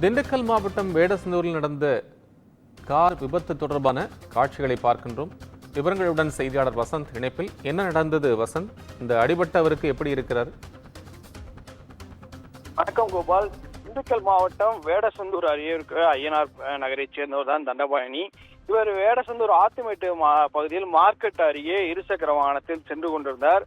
திண்டுக்கல் மாவட்டம் வேடசந்தூரில் நடந்த கார் விபத்து தொடர்பான காட்சிகளை பார்க்கின்றோம். விவரங்களுடன் செய்தியாளர் வசந்த் இணைப்பில். என்ன நடந்தது வசந்த்? இந்த அடிபட்டவருக்கு எப்படி இருக்கிறார்? வணக்கம் கோபால். திண்டுக்கல் மாவட்டம் வேடசந்தூர் அருகே இருக்கிற ஐயனார் நகரைச் சேர்ந்தவர் தான் தண்டபாணி. இவர் வேடசந்தூர் ஆத்துமேட்டு மா- பகுதியில் மார்க்கெட் அருகே இருசக்கர வாகனத்தில் சென்று கொண்டிருந்தார்.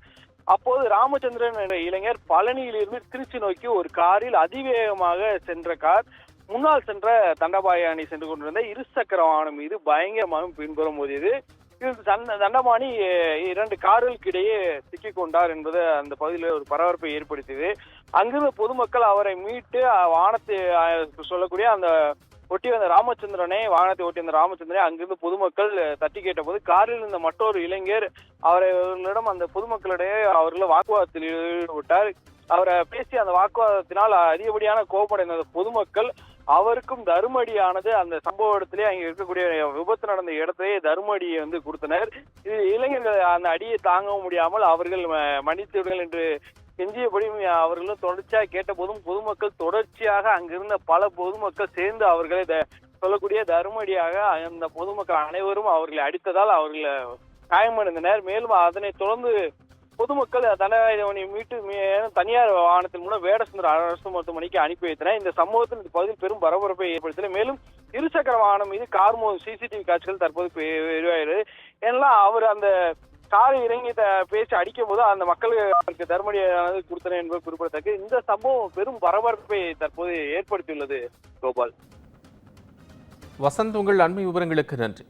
அப்போது ராமச்சந்திரன் என்ற இளைஞர் பழனியிலிருந்து திருச்சி நோக்கி ஒரு காரில் அதிவேகமாக சென்ற கார். முன்னால் சென்ற தண்டபாணி சென்று கொண்டிருந்த இருசக்கர வாகனம் மீது பயங்கரமாக பின்புறம் மோதியது. தண்ட- தண்டபாணி இரண்டு கார்களுக்கு இடையே சிக்கிக் கொண்டார் என்பது அந்த பகுதியில் ஒரு பரபரப்பை ஏற்படுத்தியது. அங்கிருந்த பொதுமக்கள் அவரை மீட்டு வானத்தை சொல்லக்கூடிய அந்த ஒட்டி வந்த ராமச்சந்திரனை வாகனத்தை ஒட்டி வந்த ராமச்சந்திரனை அங்கிருந்து பொதுமக்கள் தட்டி தட்டி கேட்டபோது காரில் இருந்த மற்றொரு இளைஞர் அவர்களிடம் அந்த பொதுமக்களிடையே அவர்களை வாக்குவாதத்தில் ஈடுபட்டார். அவரை பேசி அந்த வாக்குவாதத்தினால் அதிகப்படியான கோபமடைந்த பொதுமக்கள் அவருக்கும் தருமடியானது அந்த சம்பவ இடத்திலே அங்கே இருக்கக்கூடிய விபத்து நடந்த இடத்தையே தருமடியை வந்து கொடுத்தனர். இது இளைஞர்கள் அந்த அடியை தாங்கவும் முடியாமல் அவர்கள் மன்னித்து விடுங்கள் என்று கெஞ்சியபடி அவர்களும் தொடர்ச்சியாக கேட்டபோதும் பொதுமக்கள் தொடர்ச்சியாக அங்கிருந்த பல பொதுமக்கள் சேர்ந்து அவர்களை த- சொல்லக்கூடிய தருமடியாக அந்த பொதுமக்கள் அனைவரும் அவர்களை அடித்ததால் அவர்களை காயமடைந்தனர். மேலும் அதனைத் தொடர்ந்து பொதுமக்கள் தண்டனை மீட்டு தனியார் வாகனத்தின் மூலம் வேடசுந்தர அரசு மருத்துவமனைக்கு அனுப்பி வைத்தனர். இந்த சம்பவத்தில் இந்த பகுதியில் பெரும் பரபரப்பை ஏற்படுத்தினர் மேலும் இருசக்கர வாகனம் மீது கார் மோதும் சிசிடிவி காட்சிகள் தற்போது வெளியாகிறது ஏன்னா அவர் அந்த காரை இறங்கி த- அடிக்கும் போது அந்த மக்களுக்கு அவருக்கு தர்மடியானது கொடுத்தனர் என்பது குறிப்பிடத்தக்க இந்த சம்பவம் பெரும் பரபரப்பை தற்போது ஏற்படுத்தியுள்ளது கோபால். வசந்த் உங்கள் அண்மை விவரங்களுக்கு நன்றி.